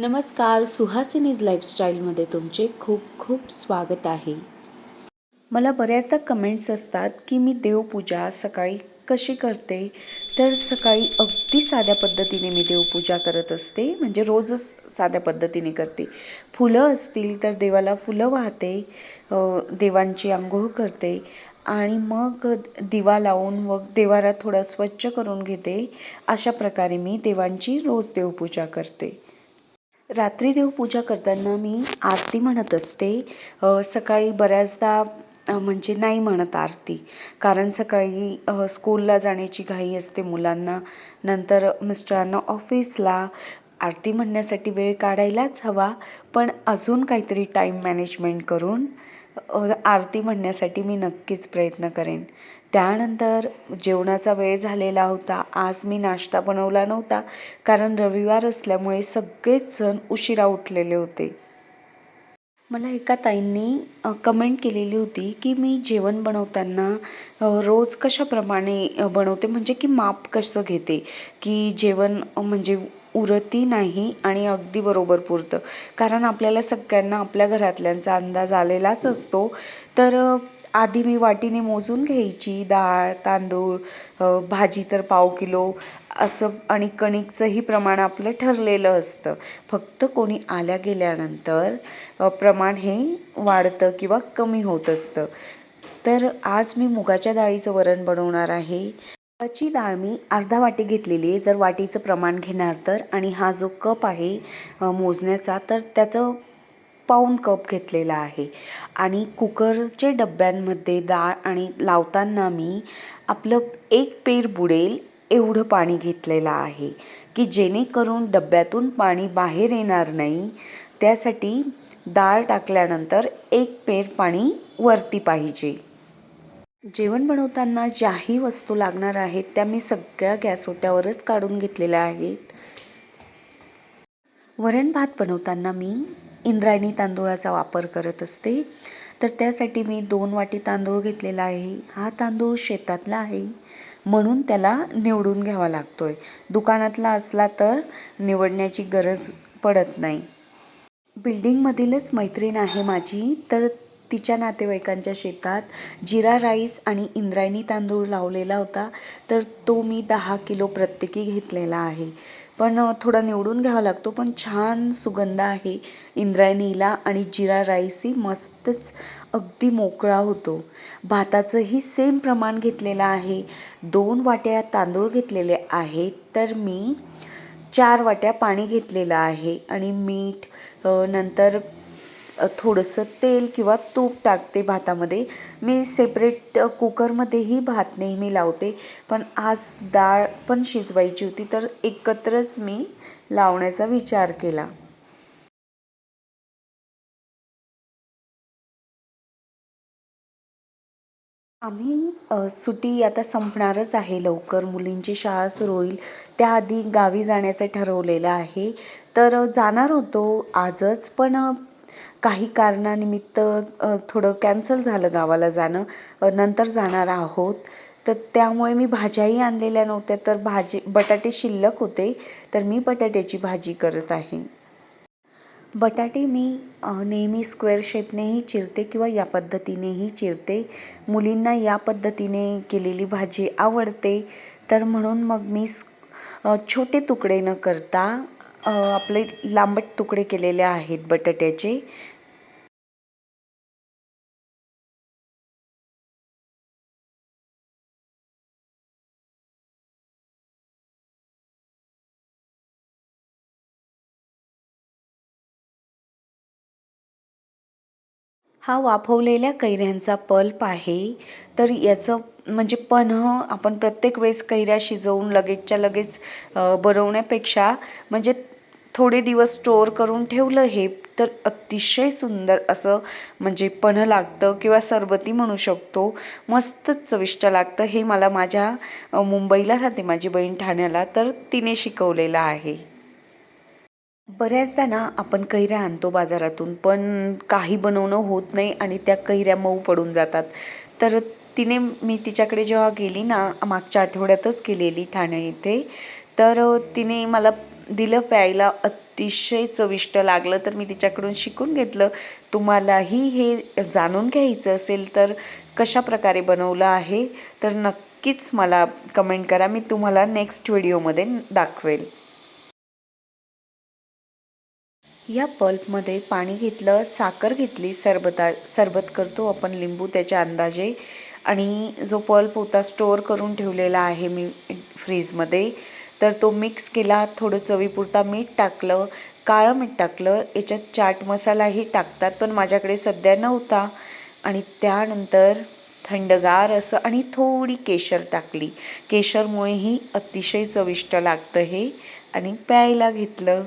नमस्कार सुहासिनीज लाईफस्टाईलमध्ये तुमचे खूप खूप स्वागत आहे. मला बऱ्याचदा कमेंट्स असतात की मी देवपूजा सकाळी कशी करते? तर सकाळी अगदी साध्या पद्धतीने मी देवपूजा करत असते. म्हणजे रोजच साध्या पद्धतीने करते. फुलं असतील तर देवाला फुलं वाहते देवांची आंघोळ करते आणि मग दिवा लावून मग देवारा थोडा स्वच्छ करून घेते. अशा प्रकारे मी देवांची रोज देवपूजा करते. रात्री देवपूजा करताना मी आरती म्हणत असते. सकाळी बऱ्याचदा म्हणजे नाही म्हणत आरती. कारण सकाळी स्कूलला जाण्याची घाई असते मुलांना. नंतर मिस्टरांना ऑफिसला आरती म्हणण्यासाठी वेळ काढायलाच हवा. पण अजून काहीतरी टाईम मॅनेजमेंट करून आरती म्हणण्यासाठी मी नक्कीच प्रयत्न करेन. त्यानंतर जेवणाचा वेळ झालेला होता. आज मी नाश्ता बनवला नव्हता कारण रविवार असल्यामुळे सगळेच जण उशिरा उठलेले होते. मला एका ताईंनी कमेंट केलेली होती की मी जेवण बनवताना रोज कशाप्रमाणे बनवते? म्हणजे की माप कसं घेते? की जेवण म्हणजे उरती नाही आणि अगदी बरोबर पुरतं. कारण आपल्याला सगळ्यांना आपल्या घरातल्यांचा अंदाज आलेलाच असतो. तर आधी मी वाटीने मोजून घ्यायची. डाळ तांदूळ भाजी तर पाव किलो असं आणि कणिकचंही प्रमाण आपलं ठरलेलं असतं. फक्त कोणी आल्या गेल्यानंतर प्रमाण हे वाढतं किंवा कमी होत असतं. तर आज मी मुगाच्या डाळीचं वरण बनवणार आहे. मुगाची डाळ मी अर्धा वाटी घेतलेली आहे. जर वाटीचं प्रमाण घेणार तर आणि हा जो कप आहे मोजण्याचा तर त्याचं पाऊन कप घेतलेला आहे. आणि कुकरचे डब्यांमध्ये डाळ आणि लावताना मी आपलं एक पेर बुडेल एवढं पाणी घेतलेलं आहे की जेणेकरून डब्यातून पाणी बाहेर येणार नाही. त्यासाठी डाळ टाकल्यानंतर एक पेर पाणी वरती पाहिजे. जेवण बनवताना ज्याही वस्तू लागणार आहेत त्या मी सगळ्या गॅस होत्यावरच काढून घेतलेल्या आहेत. वरण भात बनवताना मी इंद्रायणी तांदूळाचा वापर करत असते. तर त्यासाठी मी दोन वाटी तांदूळ घेतलेला आहे. हा तांदूळ शेतातला आहे. म्हणून त्याला निवडून घ्यावा लागतो आहे दुकानातला असला तर निवडण्याची गरज पडत नाही. बिल्डिंगमधीलच मैत्रीण आहे माझी तर तिच्या नातेवाईकांच्या शेतात जिरा राईस आणि इंद्रायणी तांदूळ लावलेला होता तर तो मी दहा किलो प्रत्येकी घेतलेला आहे. पण थोडा निवडून घ्यावा लागतो पण छान सुगंध आहे. इंद्रायणीला आणि जिरा राईसही मस्तच अगदी मोकळा होतो. भाताचंही सेम प्रमाण घेतलेलं आहे. दोन वाट्या तांदूळ घेतलेले आहेत तर मी चार वाट्या पाणी घेतलेलं आहे. आणि मीठ नंतर थोडंसं तेल किंवा तूप टाकते भातामध्ये. मी सेपरेट कुकरमध्येही भात नेहमी लावते. पण आज डाळ पण शिजवायची होती तर एकत्रच मी लावण्याचा विचार केला. आम्ही सुटी आता संपणारच आहे लवकर. मुलींची शाळा सुरू होईल. त्याआधी गावी जाण्याचं ठरवलेलं आहे. तर जाणार होतो आजच पण काही कारणानिमित्त थोडं कॅन्सल झालं गावाला जाणं. नंतर जाणार आहोत. तर त्यामुळे मी भाज्याही आणलेल्या नव्हत्या तर भाजी बटाटे शिल्लक होते तर मी बटाट्याची भाजी करत आहे. बटाटे मी नेहमी स्क्वेअर शेपनेही चिरते किंवा या पद्धतीनेही चिरते. मुलींना या पद्धतीने केलेली भाजी आवडते. तर म्हणून मग मी छोटे तुकडे न करता आपले लांबट तुकडे केलेले आहेत बटाट्याचे. हा वाफवलेल्या कैऱ्यांचा पल्प आहे. तर याचं म्हणजे पन्ह आपण प्रत्येक वेळेस कैऱ्या शिजवून लगेचच्या लगेच बनवण्यापेक्षा म्हणजे थोडे दिवस स्टोअर करून ठेवलं हे तर अतिशय सुंदर असं म्हणजे पण लागतं किंवा सरबती म्हणू शकतो. मस्तच चविष्ट लागतं हे मला माझ्या मुंबईला राहते माझी बहीण ठाण्याला तर तिने शिकवलेलं आहे. बऱ्याचदा ना आपण कैऱ्या आणतो बाजारातून पण काही बनवणं होत नाही आणि त्या कैऱ्या मऊ पडून जातात. तर तिने मी तिच्याकडे जेव्हा गेली ना मागच्या आठवड्यातच गेलेली ठाणे इथे तर तिने मला दिलं प्यायला अतिशय चविष्ट लागलं. तर मी तिच्याकडून शिकून घेतलं. तुम्हालाही हे जाणून घ्यायचं असेल तर कशा प्रकारे बनवलं आहे तर नक्कीच मला कमेंट करा. मी तुम्हाला नेक्स्ट व्हिडिओमध्ये दाखवेल. या पल्पमध्ये पाणी घेतलं साखर घेतली सरबता सरबत करतो आपण लिंबू त्याच्या अंदाजे. आणि जो पल्प होता स्टोअर करून ठेवलेला आहे मी फ्रीजमध्ये. तर तो मिक्स केला थोडं चवीपुरता मीठ टाकलं काळं मीठ टाकलं याच्यात चाट मसालाही टाकतात पण माझ्याकडे सध्या नव्हता. आणि त्यानंतर थंडगार असं आणि थोडी केशर टाकली. केशरमुळेही अतिशय चविष्ट लागतं हे. आणि प्यायला घेतलं.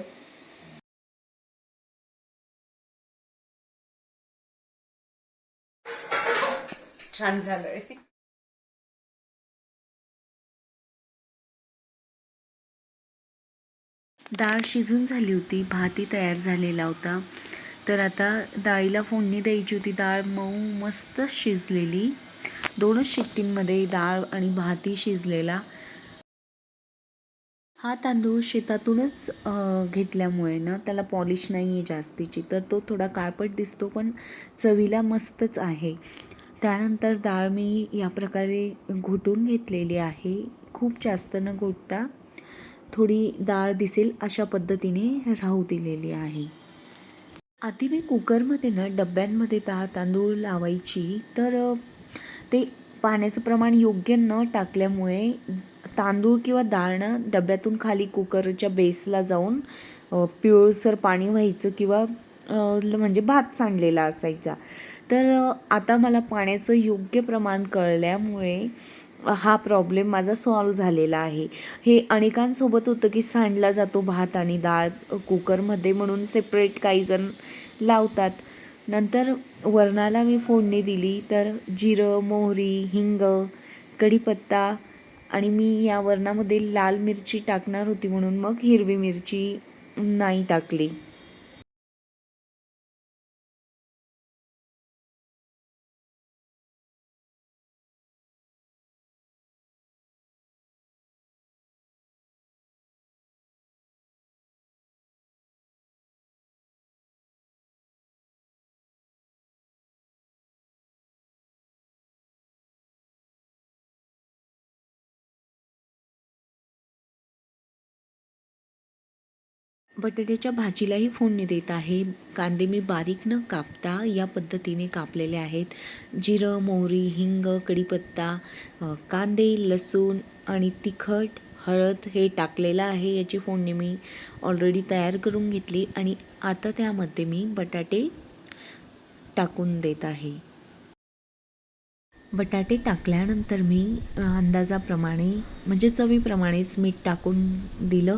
छान झालंय. डाळ शिजून झाली होती भातही तयार झालेला होता. तर आता डाळीला फोडणी द्यायची होती. डाळ मऊ मस्त शिजलेली. दोनच शिट्टींमध्ये डाळ आणि भातही शिजलेला. हा तांदूळ शेतातूनच घेतल्यामुळे ना त्याला पॉलिश नाही आहे जास्तीची. तर तो थोडा काळपट दिसतो पण चवीला मस्तच आहे. त्यानंतर डाळ मी या प्रकारे घोटून घेतलेली आहे. खूप जास्त न घोटता. थोडी डाळ दिसेल अशा पद्धतीने राहू दिलेली आहे. आधी मी कुकरमध्ये ना डब्यांमध्ये डाळ तांदूळ लावायची. तर ते पाण्याचं प्रमाण योग्य न टाकल्यामुळे तांदूळ किंवा डाळ ना डब्यातून खाली कुकरच्या बेसला जाऊन अ, पिवळसर पाणी व्हायचं किंवा म्हणजे भात सांडलेला असायचा. तर आता मला पाण्याचं योग्य प्रमाण कळल्यामुळे हा प्रॉब्लेम माझा सॉल्व झालेला आहे. हे अनेकांसोबत होतं की सांडला जातो भात आणि डाळ कुकरमध्ये म्हणून सेपरेट काही जण लावतात. नंतर वरणाला मी फोडणी दिली तर जिरं मोहरी हिंग कढीपत्ता आणि मी या वरणामध्ये लाल मिरची टाकणार होती म्हणून मग हिरवी मिरची नाही टाकली. बटाट्याच्या भाजीलाही फोडणी देत आहे. कांदे मी बारीक न कापता या पद्धतीने कापलेले आहेत. जिरं मोहरी हिंग कढीपत्ता कांदे लसूण आणि तिखट हळद हे टाकलेलं आहे. याची फोडणी मी ऑलरेडी तयार करून घेतली आणि आता त्यामध्ये मी बटाटे टाकून देत आहे. बटाटे टाकल्यानंतर मी अंदाजाप्रमाणे म्हणजे चवीप्रमाणेच मीठ टाकून दिलं.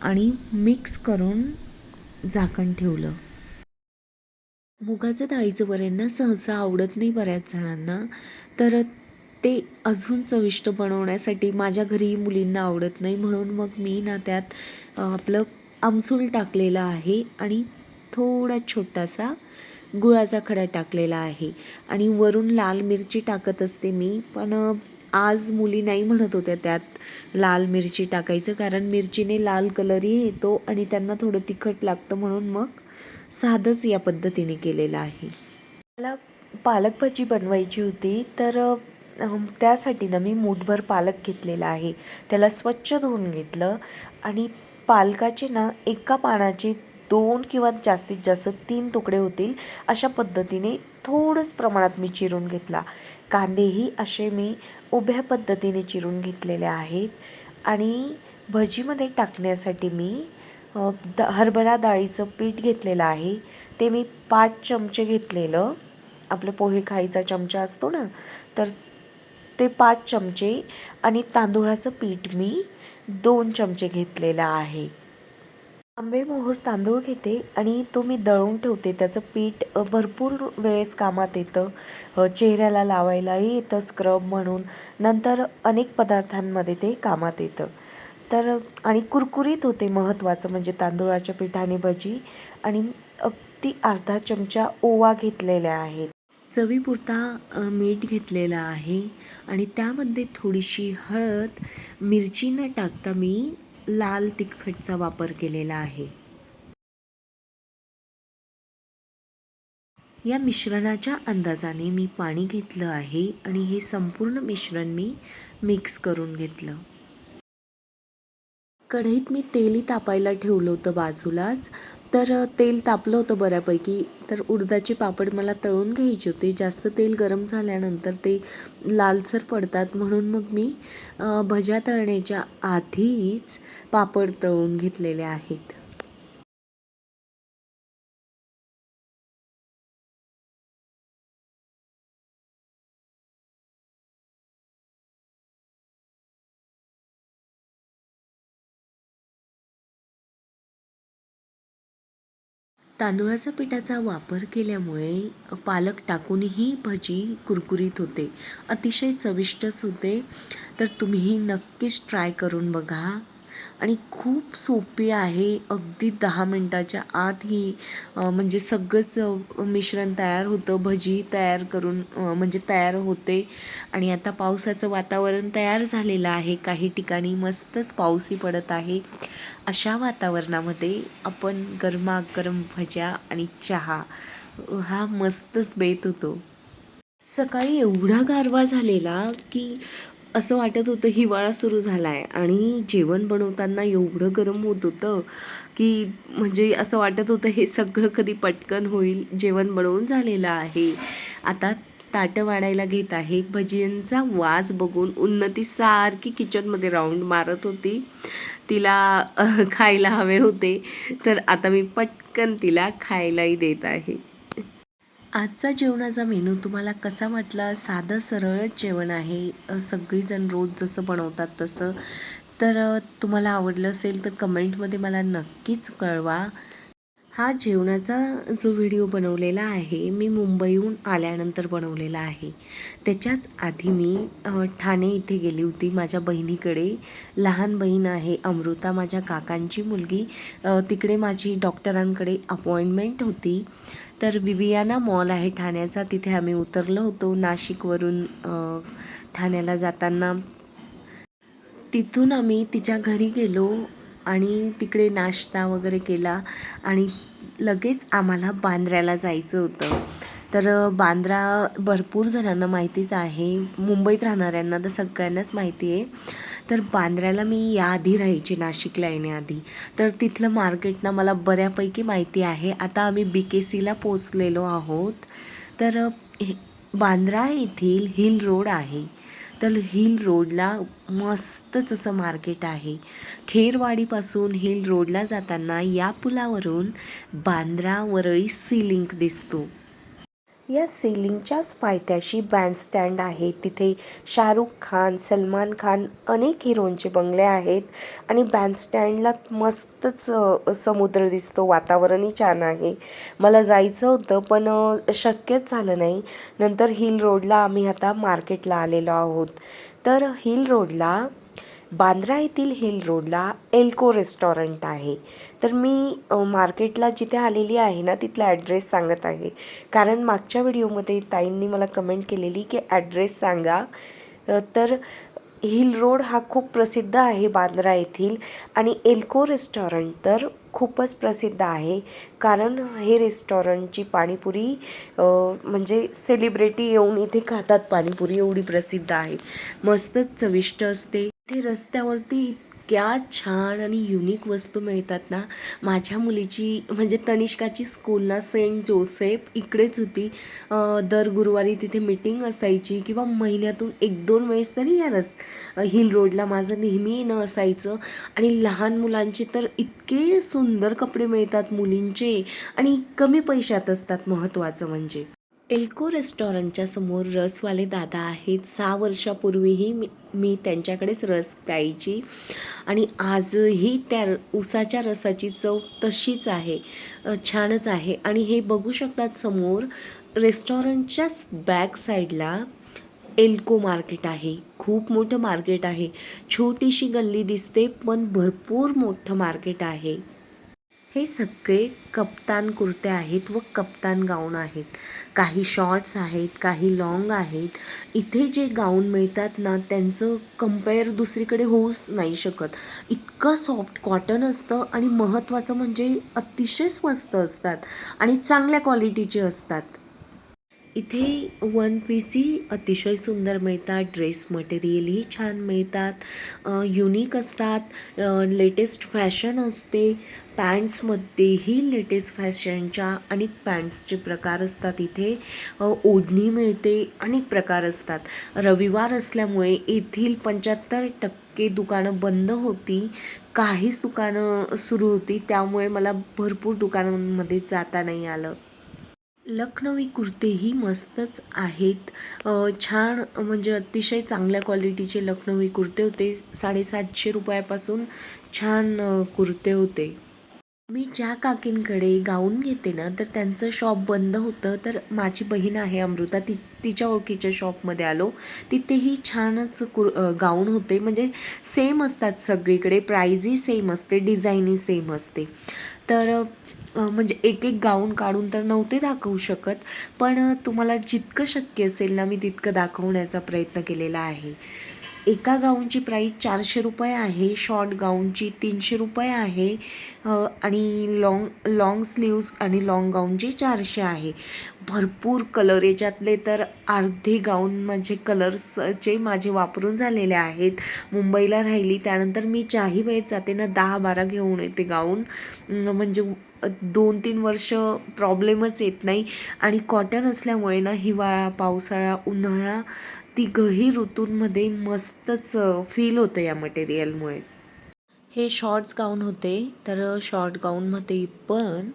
आणि मिक्स करून झाकण ठेवलं. मुगाचं डाळीचं वऱ्यांना सहसा आवडत नाही बऱ्याच जणांना. तर ते अजून चविष्ट बनवण्यासाठी माझ्या घरी मुलींना आवडत नाही. म्हणून मग मी ना त्यात आपलं आमसूल टाकलेलं आहे आणि थोडा छोटासा गुळाचा खडा टाकलेला आहे. आणि वरून लाल मिरची टाकत असते मी. पण आज मुली नाही म्हणत होत्या त्यात लाल मिरची टाकायचं कारण मिरचीने लाल कलरही येतो आणि त्यांना थोडं तिखट लागतं म्हणून मग साधंच या पद्धतीने केलेलं आहे. मला पालक भाजी बनवायची होती तर त्यासाठी ना मी मूठभर पालक घेतलेला आहे. त्याला स्वच्छ धुवून घेतलं आणि पालकाचे ना एका पानाचे दोन किंवा जास्तीत जास्त तीन तुकडे होतील अशा पद्धतीने थोडंच प्रमाणात मी चिरून घेतला. कांदेही असे मी उभ्या पद्धतीने चिरून घेतलेले आहेत आणि भजीमध्ये टाकण्यासाठी मी द हरभरा डाळीचं पीठ घेतलेलं आहे. ते मी पाच चमचे घेतलेलं. आपलं पोहे खायचा चमचा असतो ना तर ते पाच चमचे आणि तांदूळाचं पीठ मी दोन चमचे घेतलेलं आहे. आंबेमोहोर तांदूळ घेते आणि तो मी दळून ठेवते. त्याचं पीठ भरपूर वेळेस कामात येतं. चेहऱ्याला लावायलाही येतं स्क्रब म्हणून. नंतर अनेक पदार्थांमध्ये ते कामात येतं. तर आणि कुरकुरीत होते महत्त्वाचं म्हणजे तांदूळाच्या पिठाने भजी. आणि अगदी अर्धा चमचा ओवा घेतलेल्या आहेत. चवीपुरता मीठ घेतलेलं आहे. आणि त्यामध्ये थोडीशी हळद मिरची न टाकता मी लाल तिखटचा वापर केलेला आहे. या मिश्रणाच्या अंदाजाने मी पाणी घेतलं आहे आणि हे संपूर्ण मिश्रण मी मिक्स करून घेतलं. कढईत मी तेली तापायला ठेवलं होतं बाजूलाच. तर तेल तापलं होतं बऱ्यापैकी. तर उडदाचे पापड मला तळून घ्यायचे होते. जास्त तेल गरम झाल्यानंतर ते लालसर पडतात म्हणून मग मी भज्या तळण्याच्या आधीच पापड तळून घेतलेले आहेत. तांदुळाच्या पिठाचा वापर केल्यामुळे पालक टाकूनही भजी कुरकुरीत होते. अतिशय चविष्टच होते तर तुम्हीही नक्कीच ट्राय करून बघा. आणि खूप सोपी आहे अगदी दहा मिनटाच्या आत ही म्हणजे सगळंच मिश्रण तयार होतं. भजी तयार करून म्हणजे तयार होते. आणि आता पावसाचं वातावरण तयार झालेलं आहे. काही ठिकाणी मस्तच पाऊसही पडत आहे. अशा वातावरणामध्ये आपण गरमागरम भज्या आणि चहा हा मस्तच बेत होतो. सकाळी एवढा गारवा झालेला की असं वाटत होतं हिवाळा सुरू झाला आहे आणि जेवण बनवताना एवढं गरम होत होतं की म्हणजे असं वाटत होतं हे सगळं कधी पटकन होईल जेवण बनवून झालेलं आहे. आता ताटं वाढायला घेत आहे. भजियांचा वास बघून उन्नती सारखी किचनमध्ये राऊंड मारत होती. तिला खायला हवे होते. तर आता मी पटकन तिला खायलाही देत आहे. आजचा जेवणाचा मेनू तुम्हाला कसा वाटला? साधं सरळच जेवण आहे. सगळीजण रोज जसं बनवतात तसं. तर तुम्हाला आवडलं असेल तर कमेंटमध्ये मला नक्कीच कळवा. हा जेवणाचा जो व्हिडिओ बनवलेला आहे मी मुंबईहून आल्यानंतर बनवलेला आहे. त्याच्याच आधी मी ठाणे इथे गेली होती माझ्या बहिणीकडे. लहान बहीण आहे अमृता माझ्या काकांची मुलगी. तिकडे माझी डॉक्टरांकडे अपॉइंटमेंट होती. तर बिबियाना मॉल आहे ठाण्याचा. तिथे आम्ही उतरलो होतो नाशिकवरून ठाण्याला जाताना. तिथून आम्ही तिच्या घरी गेलो आणि तिकडे नाश्ता वगैरे केला आणि लगेच आम्हाला बांद्र्याला जायचं होतं. तर बांद्रा भरपूर जणांना माहितीच आहे. मुंबईत राहणाऱ्यांना तर सगळ्यांनाच माहिती आहे. तर बांद्र्याला मी याआधी राहायची नाशिकला येण्याआधी. तर तिथलं मार्केट ना मला बऱ्यापैकी माहिती आहे. आता आम्ही बी के सीला पोचलेलो आहोत. तर हे- बांद्रा येथील हिल रोड आहे. तर हिल रोडला मस्तच असं मार्केट आहे. खेरवाडीपासून हिल रोडला जाताना या पुलावरून बांद्रा वरळी सी लिंक दिसतो. या सिलिंगच्याच पायथ्याशी बँडस्टँड आहे. तिथे शाहरुख खान सलमान खान अनेक हिरोंचे बंगले आहेत आणि बँडस्टँडला मस्तच समुद्र दिसतो वातावरणही छान आहे. मला जायचं होतं पण शक्यच झालं नाही. नंतर हिल रोडला आम्ही आता मार्केटला आलेलो आहोत. तर हिल रोडला बांद्रा येथील हिल रोडला एल्को रेस्टॉरंट आहे. तर मी मार्केटला जिथे आलेली आहे ना तिथला ॲड्रेस सांगत आहे. कारण मागच्या व्हिडिओमध्ये ताईंनी मला कमेंट केलेली की ॲड्रेस सांगा. तर हिल रोड हा खूप प्रसिद्ध आहे बांद्रा येथील आणि एल्को रेस्टॉरंट तर खूपच प्रसिद्ध आहे. कारण हे रेस्टॉरंटची पाणीपुरी म्हणजे सेलिब्रिटी येऊन इथे खातात. पाणीपुरी एवढी प्रसिद्ध आहे. मस्तच चविष्ट असते. ते रस्त्यावरती इतक्या छान आणि युनिक वस्तू मिळतात ना. माझ्या मुलीची म्हणजे तनिष्काची स्कूल ना सेंट जोसेफ इकडेच होती. दर गुरुवारी तिथे मीटिंग असायची किंवा महिन्यातून एक दोन वेळेस तरी या रस हिल रोडला माझं नेहमी येणं असायचं. आणि लहान मुलांचे तर इतके सुंदर कपडे मिळतात मुलींचे आणि कमी पैशात असतात महत्त्वाचं म्हणजे. एल्को रेस्टॉरंटच्या समोर रसवाले दादा आहेत. सहा वर्षापूर्वीही मी मी त्यांच्याकडेच रस प्यायची आणि आजही त्या र- उसाच्या रसाची चव तशीच आहे छानच आहे. आणि हे बघू शकतात समोर रेस्टॉरंटच्याच बॅक साईडला एल्को मार्केट आहे. खूप मोठं मार्केट आहे. छोटीशी गल्ली दिसते पण भरपूर मोठं मार्केट आहे. हे सगळे कप्तान कुर्ते आहेत व कप्तान गाऊन आहेत. काही शॉर्ट्स आहेत काही लॉंग आहेत. इथे जे गाऊन मिळतात ना त्यांचं कंपेअर दुसरीकडे होऊच नाही शकत. इतकं सॉफ्ट कॉटन असतं आणि महत्त्वाचं म्हणजे अतिशय स्वस्त असतात आणि चांगल्या क्वालिटीचे असतात. इथे वन पीसही अतिशय सुंदर मिळतात ड्रेस मटेरियलही छान मिळतात युनिक असतात लेटेस्ट फॅशन असते पॅन्ट्समध्येही लेटेस्ट फॅशनच्या अनेक पॅन्ट्सचे प्रकार असतात इथे. ओढणी मिळते अनेक प्रकार असतात. रविवार असल्यामुळे येथील पंच्याहत्तर टक्के दुकानं बंद होती काहीच दुकानं सुरू होती त्यामुळे मला भरपूर दुकानांमध्ये जाता नाही आलं. लखनवी कुर्तेही मस्तच आहेत. छान म्हणजे अतिशय चांगल्या क्वालिटीचे लखनवी कुर्ते होते. साडेसातशे रुपयापासून छान कुर्ते होते. मी ज्या काकींकडे गाऊन घेते ना तर त्यांचं शॉप बंद होतं. तर माझी बहीण आहे अमृता. ती तिच्या ओळखीच्या शॉपमध्ये आलो. तिथेही छानच कुर गाऊन होते. म्हणजे सेम असतात सगळीकडे. प्राईजही सेम असते. डिझाईनही सेम असते. तर म्हणजे एक एक गाऊन काढून तर नव्हते दाखवू शकत पण तुम्हाला जितकं शक्य असेल ना मी तितकं दाखवण्याचा प्रयत्न केलेला आहे. एका गाऊनची प्राईस चारशे रुपये आहे शॉर्ट गाऊनची तीनशे रुपये आहे आणि लॉंग लॉंग स्लीव्ज आणि लॉंग गाऊनची चारशे आहे. भरपूर कलर याच्यातले तर अर्धे गाऊन म्हणजे कलर्सचे माझे वापरून झालेले आहेत. मुंबईला राहिली त्यानंतर मी ज्याही वेळेत जाते ना दहा बारा घेऊन येते गाऊन म्हणजे दोन तीन वर्ष प्रॉब्लेमच येत नाही. आणि कॉटन असल्यामुळे ना हिवाळा पावसाळा उन्हाळा तिघही ऋतूंमध्ये मस्तच फील होतं या मटेरियलमुळे हे शॉर्ट्स गाऊन होते. तर शॉर्ट गाऊनमध्ये पण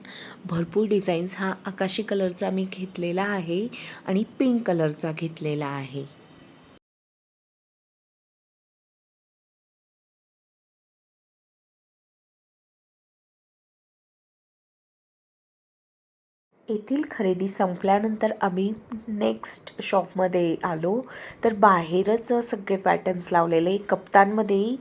भरपूर डिझाईन्स हा आकाशी कलरचा मी घेतलेला आहे आणि पिंक कलरचा घेतलेला आहे. येथील खरेदी संपल्यानंतर आम्ही नेक्स्ट शॉपमध्ये आलो. तर बाहेरच सगळे पॅटर्न्स लावलेले. कप्तानमध्येही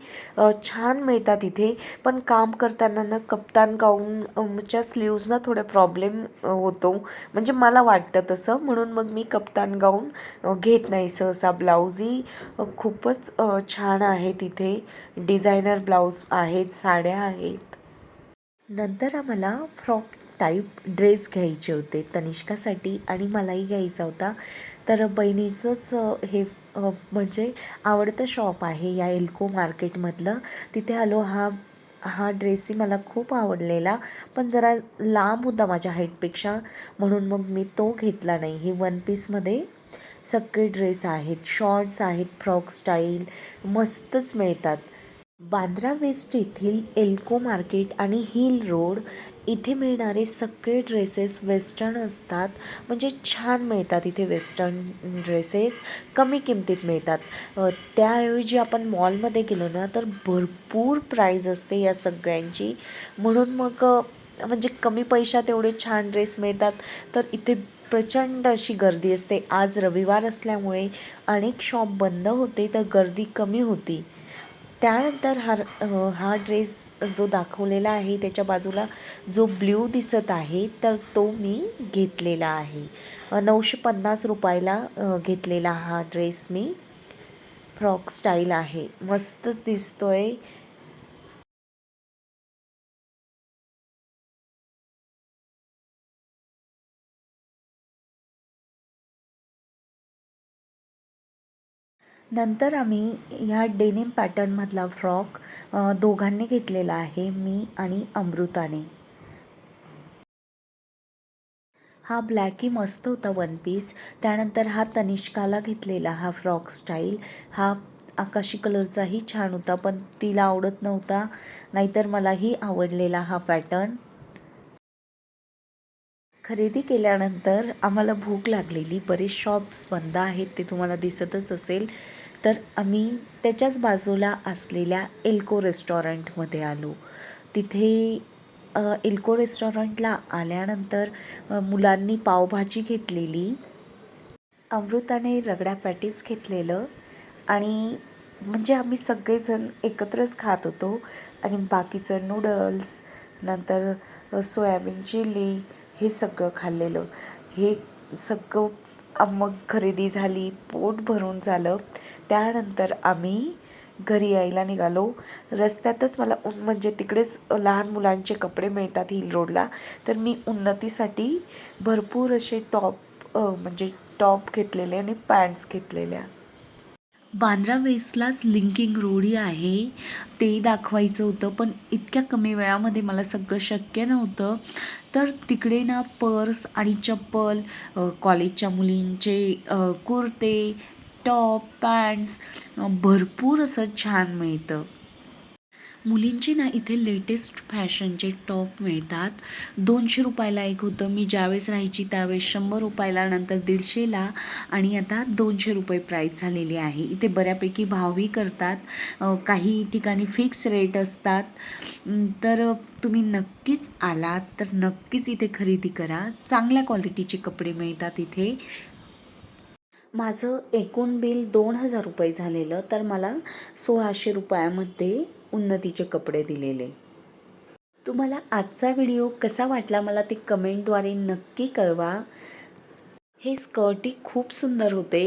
छान मिळतात इथे. पण काम करताना ना कप्तान गाऊनच्या स्लीव्जना थोडा प्रॉब्लेम होतो. म्हणजे मला वाटतं तसं. म्हणून मग मी कप्तान गाऊन घेत नाही सहसा. ब्लाऊजही खूपच छान आहे तिथे डिझायनर ब्लाऊज आहेत साड्या आहेत. नंतर आम्हाला फ्रॉक टाईप ड्रेस घ्यायचे होते. तनिष्कासाठी आणि मलाही घ्यायचा होता. तर बहिणीचंच हे म्हणजे आवडतं शॉप आहे या एल्को मार्केटमधलं तिथे आलो हा हा ड्रेसही मला खूप आवडलेला. पण जरा लांब होता माझ्या हाईटपेक्षा म्हणून मग मी तो घेतला नाही. हे वन पीसमध्ये सगळे ड्रेस आहेत. शॉर्ट्स आहेत फ्रॉक स्टाईल मस्तच मिळतात. बांद्रा वेस्ट येथील एल्को मार्केट आणि हिल रोड इथे मिळणारे सगळे ड्रेसेस वेस्टर्न असतात. म्हणजे छान मिळतात इथे वेस्टर्न ड्रेसेस. कमी किमतीत मिळतात. त्याऐवजी आपण मॉलमध्ये गेलो ना तर भरपूर प्राईज असते या सगळ्यांची. म्हणून मग म्हणजे कमी पैशात एवढे छान ड्रेस मिळतात. तर इथे प्रचंड अशी गर्दी असते. आज रविवार असल्यामुळे अनेक शॉप बंद होते तर गर्दी कमी होती. त्यानंतर हा हा ड्रेस जो दाखवलेला आहे त्याच्या बाजूला जो ब्ल्यू दिसत आहे तर तो मी घेतलेला आहे. नऊशे पन्नास रुपयाला घेतलेला हा ड्रेस मी. फ्रॉक स्टाईल आहे. मस्तच दिसतोय. नंतर आम्ही ह्या डेनिम पॅटर्नमधला फ्रॉक दोघांनी घेतलेला आहे मी आणि अमृताने. हा ब्लॅकही मस्त होता वन पीस त्यानंतर हा तनिष्काला घेतलेला हा फ्रॉक स्टाईल. हा आकाशी कलरचाही छान होता पण तिला आवडत नव्हता. नाहीतर मलाही आवडलेला हा पॅटर्न. खरेदी केल्यानंतर आम्हाला भूक लागलेली. बरेच शॉप्स बंद आहेत ते तुम्हाला दिसतच असेल. तर आम्ही त्याच्याच बाजूला असलेल्या एल्को रेस्टॉरंटमध्ये आलो. तिथे एल्को रेस्टॉरंटला आल्यानंतर मुलांनी पावभाजी घेतलेली अमृताने रगड्या पॅटीस घेतलेलं आणि म्हणजे आम्ही सगळेजण एकत्रच खात होतो. आणि बाकीचं नूडल्स नंतर सोयाबीन चिली हे सगळं खाल्लेलं. हे सगळं मग खरेदी झाली पोट भरून झालं. त्यानंतर आम्ही घरी यायला निघालो. रस्त्यातच मला उन म्हणजे तिकडेच लहान मुलांचे कपडे मिळतात हिल रोडला तर मी उन्नतीसाठी भरपूर असे टॉप म्हणजे टॉप घेतलेले आणि पॅन्ट्स घेतलेल्या. बांद्रा वेस्टलाच लिंकिंग रोडी आहे. ते दाखवायचं होतं पण इतक्या कमी वेळामध्ये मला सगळं शक्य नव्हतं. तर तिकडे ना पर्स आणि चप्पल कॉलेजच्या मुलींचे कुर्ते टॉप पॅन्ट्स भरपूर असं छान मिळतं. मुलींचे ना इथे लेटेस्ट फॅशनचे टॉप मिळतात. दोनशे रुपयाला एक होतं. मी ज्यावेळेस राहायची त्यावेळेस शंभर रुपयाला नंतर दीडशेला आणि आता दोनशे रुपये प्राईस झालेली आहे. इथे बऱ्यापैकी भावही करतात. काही ठिकाणी फिक्स रेट असतात. तर तुम्ही नक्कीच आलात तर नक्कीच इथे खरेदी करा. चांगल्या क्वालिटीचे कपडे मिळतात इथे. माझं एकूण बिल दोन हजार रुपये झालेलं. तर मला सोळाशे रुपयामध्ये उन्नतीचे कपडे दिलेले. तुम्हाला आजचा व्हिडिओ कसा वाटला मला ते कमेंटद्वारे नक्की कळवा. हे स्कर्टही खूप सुंदर होते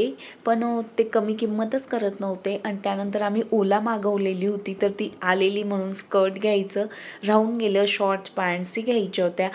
पण ते कमी किंमतच करत नव्हते आणि त्यानंतर आम्ही ओला मागवलेली होती तर ती आलेली म्हणून स्कर्ट घ्यायचं राहून गेलं शॉर्ट पॅन्ट्सही घ्यायच्या होत्या.